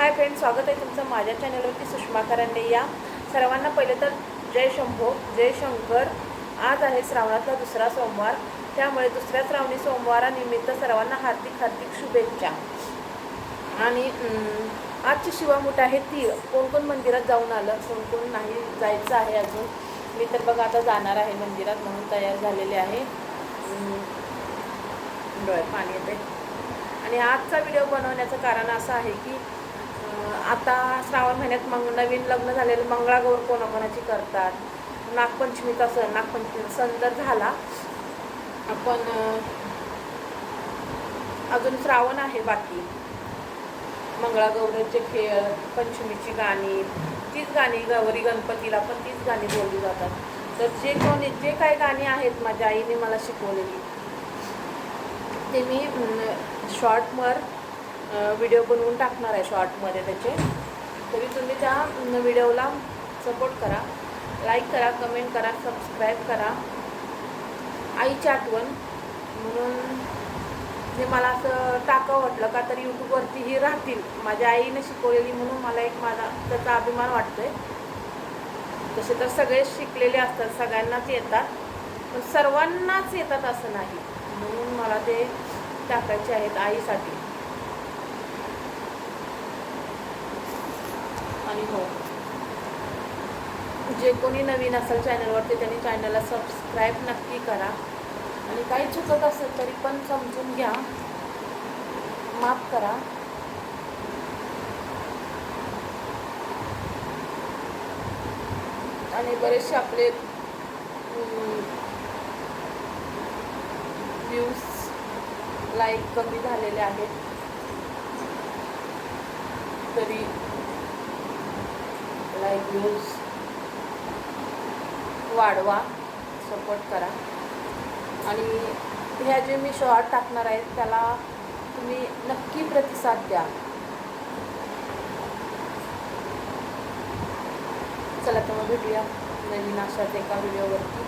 Hi friend स्वागत आहे तुमचं माझ्या चॅनलवरती सुषमा करांडे या. सर्वांना पहिले तर जय शंभो जय शंकर. आज आहे श्रावणातला दुसरा सोमवार. त्यामुळे दुसऱ्या श्रावणी सोमवारानिमित्त सर्वांना हार्दिक हार्दिक शुभेच्छा. आणि आजची शिवामूठ आहे ती कोण कोण मंदिरात जाऊन आलं? कोण कोण नाही जायचं आहे अजून. मी तर बघा आता जाणार आहे मंदिरात म्हणून तयार झालेले आहे. डोळे डोळ्यात पाणी येते आणि आजचा व्हिडिओ बनवण्याचं कारण असं आहे की आता श्रावण महिन्यात मग नवीन लग्न झालेलं मंगळागौर कोणाकोणाची करतात. नागपंचमीचा सण नागपंचमीचा सण जर झाला. आपण अजून श्रावण आहे बाकी. मंगळागौरीचे खेळ पंचमीची गाणी तीच गाणी गौरी गणपतीला पण तीच गाणी बोलली जातात. तर जे कोणी जे काही गाणी आहेत माझ्या आईने मला शिकवलेली ते मी शॉर्टवर व्हिडिओ बनवून टाकणार आहे शॉर्टमध्ये त्याचे. तरी तुम्ही त्या व्हिडिओला सपोर्ट करा. लाईक करा कमेंट करा सबस्क्राईब करा. आईची आठवण म्हणून हे मला असं टाकावं वाटलं का तर यूट्यूबवरती ही राहतील. माझ्या आईने शिकवलेली म्हणून मला एक माझा त्याचा अभिमान वाटतोय. तसे तर सगळे शिकलेले असतात सगळ्यांनाच येतात. पण सर्वांनाच येतात असं नाही. म्हणून मला ते टाकायचे आहेत आईसाठी. आणि हो. जे कोणी नवीन असेल चॅनलवरती त्यांनी चॅनलला सबस्क्राईब नक्की करा. आणि काही चुकत असेल तरी पण समजून घ्या. माफ करा. आणि बरेचसे आपले व्ह्यूज लाईक कमी झालेले आहेत. तरी व्ह्यूज वाढवा सपोर्ट करा. आणि ह्या जे मी शॉर्ट टाकणार आहेत त्याला तुम्ही नक्की प्रतिसाद द्या. चला तर मग भेटूया नवीन अशाच एका व्हिडिओवरती